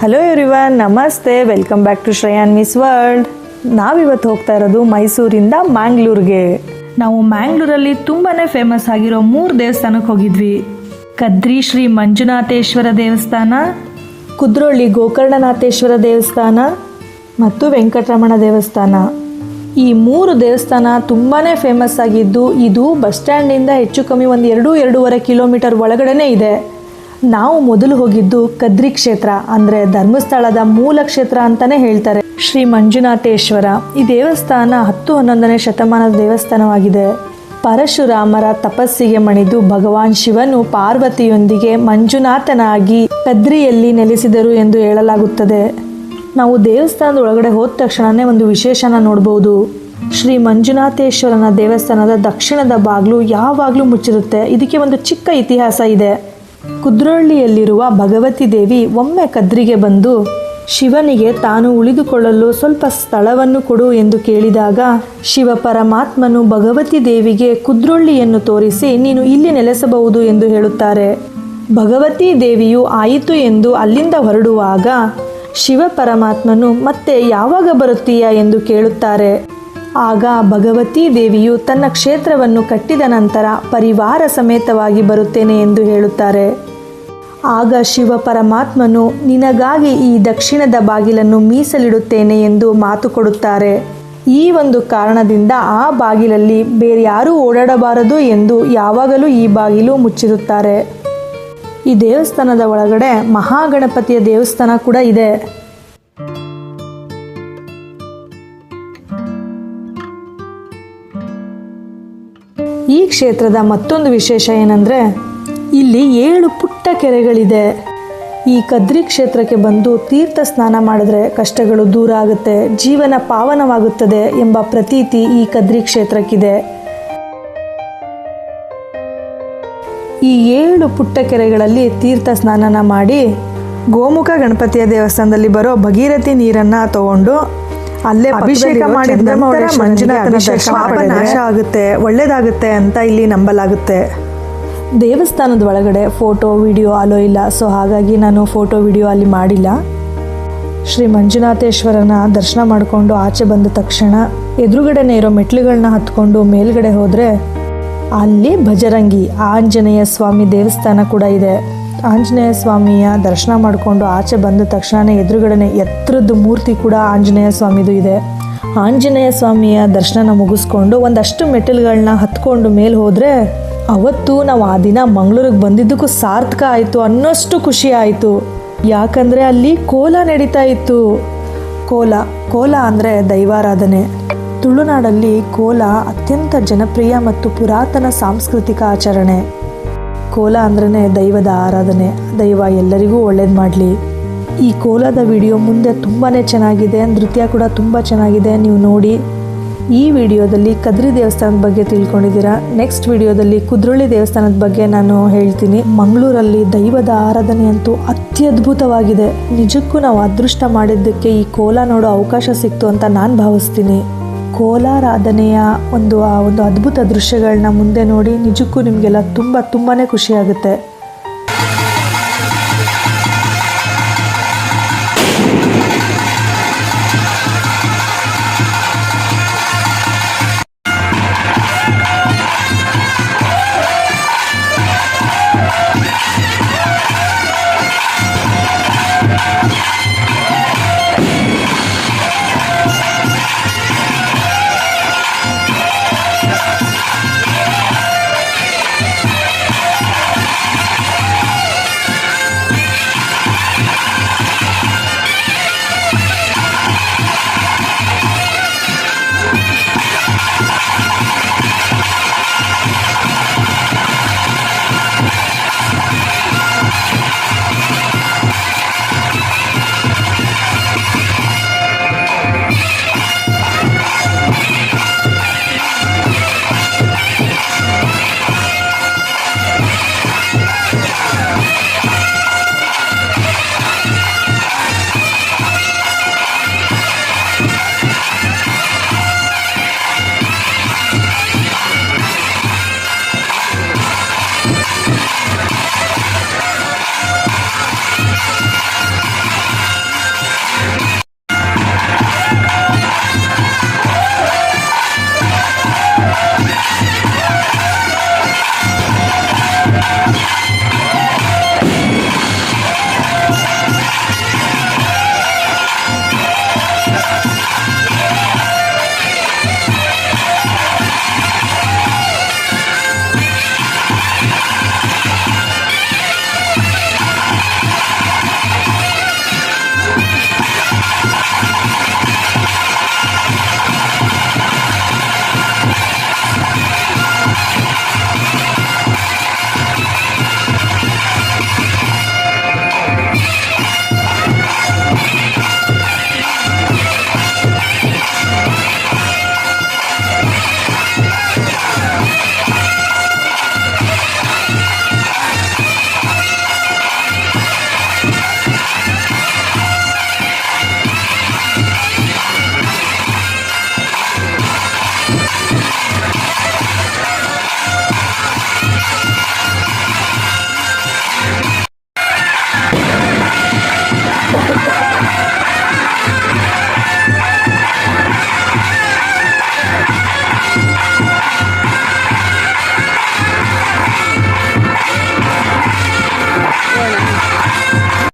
Hello everyone ನಮಸ್ತೆ. Welcome back to Shreyan miss world ನಾವಿವತ್ತು ಹೋಗ್ತಾ ಇರೋದು ಮೈಸೂರಿಂದ ಮ್ಯಾಂಗ್ಳೂರ್ಗೆ. ನಾವು ಮ್ಯಾಂಗ್ಳೂರಲ್ಲಿ ತುಂಬಾನೇ ಫೇಮಸ್ ಆಗಿರೋ ಮೂರು ದೇವಸ್ಥಾನಕ್ಕೆ ಹೋಗಿದ್ವಿ. ಕದ್ರಿ ಶ್ರೀ ಮಂಜುನಾಥೇಶ್ವರ ದೇವಸ್ಥಾನ, ಕುದ್ರೋಳಿ ಗೋಕರ್ಣನಾಥೇಶ್ವರ ದೇವಸ್ಥಾನ ಮತ್ತು ವೆಂಕಟರಮಣ ದೇವಸ್ಥಾನ. ಈ ಮೂರು ದೇವಸ್ಥಾನ ತುಂಬಾ ಫೇಮಸ್ ಆಗಿದ್ದು ಇದು ಬಸ್ ಸ್ಟ್ಯಾಂಡಿಂದ ಹೆಚ್ಚು ಕಮ್ಮಿ ಒಂದು ಎರಡು, ಎರಡೂವರೆ ಕಿಲೋಮೀಟರ್ ಒಳಗಡೆನೇ ಇದೆ. ನಾವು ಮೊದಲು ಹೋಗಿದ್ದು ಕದ್ರಿ ಕ್ಷೇತ್ರ, ಅಂದ್ರೆ ಧರ್ಮಸ್ಥಳದ ಮೂಲ ಕ್ಷೇತ್ರ ಅಂತಾನೆ ಹೇಳ್ತಾರೆ. ಶ್ರೀ ಮಂಜುನಾಥೇಶ್ವರ, ಈ ದೇವಸ್ಥಾನ ಹತ್ತು ಹನ್ನೊಂದನೇ ಶತಮಾನದ ದೇವಸ್ಥಾನವಾಗಿದೆ. ಪರಶುರಾಮರ ತಪಸ್ಸಿಗೆ ಮಣಿದು ಭಗವಾನ್ ಶಿವನು ಪಾರ್ವತಿಯೊಂದಿಗೆ ಮಂಜುನಾಥನಾಗಿ ಕದ್ರಿಯಲ್ಲಿ ನೆಲೆಸಿದರು ಎಂದು ಹೇಳಲಾಗುತ್ತದೆ. ನಾವು ದೇವಸ್ಥಾನದ ಒಳಗಡೆ ಹೋದ ತಕ್ಷಣನೇ ಒಂದು ವಿಶೇಷನ ನೋಡಬಹುದು ಶ್ರೀ ಮಂಜುನಾಥೇಶ್ವರನ ದೇವಸ್ಥಾನದ ದಕ್ಷಿಣದ ಬಾಗಿಲು ಯಾವಾಗಲೂ ಮುಚ್ಚಿರುತ್ತೆ. ಇದಕ್ಕೆ ಒಂದು ಚಿಕ್ಕ ಇತಿಹಾಸ ಇದೆ. ಕುದ್ರೋಳಿಯಲ್ಲಿರುವ ಭಗವತಿ ದೇವಿ ಒಮ್ಮೆ ಕದ್ರಿಗೆ ಬಂದು, ಶಿವನಿಗೆ ತಾನು ಉಳಿದುಕೊಳ್ಳಲು ಸ್ವಲ್ಪ ಸ್ಥಳವನ್ನು ಕೊಡು ಎಂದು ಕೇಳಿದಾಗ, ಶಿವ ಪರಮಾತ್ಮನು ಭಗವತಿ ದೇವಿಗೆ ಕುದ್ರೊಳ್ಳಿಯನ್ನು ತೋರಿಸಿ ನೀನು ಇಲ್ಲಿ ನೆಲೆಸಬಹುದು ಎಂದು ಹೇಳುತ್ತಾರೆ. ಭಗವತಿ ದೇವಿಯು ಆಯಿತು ಎಂದು ಅಲ್ಲಿಂದ ಹೊರಡುವಾಗ, ಶಿವ ಪರಮಾತ್ಮನು ಮತ್ತೆ ಯಾವಾಗ ಬರುತ್ತೀಯಾ ಎಂದು ಕೇಳುತ್ತಾರೆ. ಆಗ ಭಗವತಿ ದೇವಿಯು ತನ್ನ ಕ್ಷೇತ್ರವನ್ನು ಕಟ್ಟಿದ ನಂತರ ಪರಿವಾರ ಸಮೇತವಾಗಿ ಬರುತ್ತೇನೆ ಎಂದು ಹೇಳುತ್ತಾರೆ. ಆಗ ಶಿವ ಪರಮಾತ್ಮನು, ನಿನಗಾಗಿ ಈ ದಕ್ಷಿಣದ ಬಾಗಿಲನ್ನು ಮೀಸಲಿಡುತ್ತೇನೆ ಎಂದು ಮಾತು ಕೊಡುತ್ತಾರೆ. ಈ ಒಂದು ಕಾರಣದಿಂದ ಆ ಬಾಗಿಲಲ್ಲಿ ಬೇರೆ ಯಾರೂ ಓಡಾಡಬಾರದು ಎಂದು ಯಾವಾಗಲೂ ಈ ಬಾಗಿಲು ಮುಚ್ಚಿರುತ್ತಾರೆ. ಈ ದೇವಸ್ಥಾನದ ಒಳಗಡೆ ಮಹಾಗಣಪತಿಯ ದೇವಸ್ಥಾನ ಕೂಡ ಇದೆ. ಈ ಕ್ಷೇತ್ರದ ಮತ್ತೊಂದು ವಿಶೇಷ ಏನಂದರೆ, ಇಲ್ಲಿ ಏಳು ಪುಟ್ಟ ಕೆರೆಗಳಿದೆ. ಈ ಕದ್ರಿ ಕ್ಷೇತ್ರಕ್ಕೆ ಬಂದು ತೀರ್ಥ ಸ್ನಾನ ಮಾಡಿದ್ರೆ ಕಷ್ಟಗಳು ದೂರ ಆಗುತ್ತೆ, ಜೀವನ ಪಾವನವಾಗುತ್ತದೆ ಎಂಬ ಪ್ರತೀತಿ ಈ ಕದ್ರಿ ಕ್ಷೇತ್ರಕ್ಕಿದೆ. ಈ ಏಳು ಪುಟ್ಟ ಕೆರೆಗಳಲ್ಲಿ ತೀರ್ಥ ಸ್ನಾನನ ಮಾಡಿ ಗೋಮುಖ ಗಣಪತಿಯ ದೇವಸ್ಥಾನದಲ್ಲಿ ಬರೋ ಭಗೀರಥಿ ನೀರನ್ನ ತಗೊಂಡು ಅಲ್ಲೇ ಅಭಿಷೇಕ ಮಾಡಿದ್ರೆ ನಂತರ ಮಂಜುನಾಥನ ಪಾಪ ನಾಶ ಆಗುತ್ತೆ ಒಳ್ಳೇದಾಗುತ್ತೆ ಅಂತ ಇಲ್ಲಿ ನಂಬಲಾಗುತ್ತೆ. ದೇವಸ್ಥಾನದ ಒಳಗಡೆ ಫೋಟೋ ವಿಡಿಯೋ ಅಲೋ ಇಲ್ಲ. ಸೊ ಹಾಗಾಗಿ ನಾನು ಫೋಟೋ ವಿಡಿಯೋ ಅಲ್ಲಿ ಮಾಡಿಲ್ಲ. ಶ್ರೀ ಮಂಜುನಾಥೇಶ್ವರನ ದರ್ಶನ ಮಾಡಿಕೊಂಡು ಆಚೆ ಬಂದ ತಕ್ಷಣ ಎದುರುಗಡೆನೇ ಇರೋ ಮೆಟ್ಲುಗಳನ್ನ ಹತ್ಕೊಂಡು ಮೇಲ್ಗಡೆ ಹೋದರೆ ಅಲ್ಲಿ ಭಜರಂಗಿ, ಆಂಜನೇಯ ಸ್ವಾಮಿ ದೇವಸ್ಥಾನ ಕೂಡ ಇದೆ. ಆಂಜನೇಯ ಸ್ವಾಮಿಯ ದರ್ಶನ ಮಾಡಿಕೊಂಡು ಆಚೆ ಬಂದ ತಕ್ಷಣ ಎದುರುಗಡೆ ಎತ್ತರದ್ದು ಮೂರ್ತಿ ಕೂಡ ಆಂಜನೇಯ ಸ್ವಾಮಿದು ಇದೆ. ಆಂಜನೇಯ ಸ್ವಾಮಿಯ ದರ್ಶನ ಮುಗಿಸ್ಕೊಂಡು ಒಂದಷ್ಟು ಮೆಟ್ಟಿಲುಗಳನ್ನ ಹತ್ಕೊಂಡು ಮೇಲೆ ಹೋದರೆ ಅವತ್ತು ನಾವು ಆ ದಿನ ಮಂಗಳೂರಿಗೆ ಬಂದಿದ್ದಕ್ಕೂ ಸಾರ್ಥಕ ಆಯಿತು, ಅನ್ನೋಷ್ಟು ಖುಷಿ ಆಯಿತು. ಯಾಕಂದರೆ ಅಲ್ಲಿ ಕೋಲ ನಡೀತಾ ಇತ್ತು. ಕೋಲ ಕೋಲ ಅಂದರೆ ದೈವಾರಾಧನೆ. ತುಳುನಾಡಲ್ಲಿ ಕೋಲ ಅತ್ಯಂತ ಜನಪ್ರಿಯ ಮತ್ತು ಪುರಾತನ ಸಾಂಸ್ಕೃತಿಕ ಆಚರಣೆ. ಕೋಲ ಅಂದ್ರೇ ದೈವದ ಆರಾಧನೆ. ದೈವ ಎಲ್ಲರಿಗೂ ಒಳ್ಳೇದು ಮಾಡಲಿ. ಈ ಕೋಲದ ವಿಡಿಯೋ ಮುಂದೆ ತುಂಬಾ ಚೆನ್ನಾಗಿದೆ, ನೃತ್ಯ ಕೂಡ ತುಂಬ ಚೆನ್ನಾಗಿದೆ. ನೀವು ನೋಡಿ ಈ ವಿಡಿಯೋದಲ್ಲಿ ಕದ್ರಿ ದೇವಸ್ಥಾನದ ಬಗ್ಗೆ ತಿಳ್ಕೊಂಡಿದ್ದೀರಾ? ನೆಕ್ಸ್ಟ್ ವಿಡಿಯೋದಲ್ಲಿ ಕುದ್ರೋಳಿ ದೇವಸ್ಥಾನದ ಬಗ್ಗೆ ನಾನು ಹೇಳ್ತೀನಿ. ಮಂಗಳೂರಲ್ಲಿ ದೈವದ ಆರಾಧನೆ ಅಂತೂ ಅತ್ಯದ್ಭುತವಾಗಿದೆ. ನಿಜಕ್ಕೂ ನಾವು ಅದೃಷ್ಟ ಮಾಡಿದ್ದಕ್ಕೆ ಈ ಕೋಲ ನೋಡೋ ಅವಕಾಶ ಸಿಕ್ತು ಅಂತ ನಾನು ಭಾವಿಸ್ತೀನಿ. ಕೋಲಾರಾಧನೆಯ ಒಂದು ಆ ಒಂದು ಅದ್ಭುತ ದೃಶ್ಯಗಳನ್ನ ಮುಂದೆ ನೋಡಿ ನಿಜಕ್ಕೂ ನಿಮಗೆಲ್ಲ ತುಂಬ ತುಂಬಾ ಖುಷಿಯಾಗುತ್ತೆ.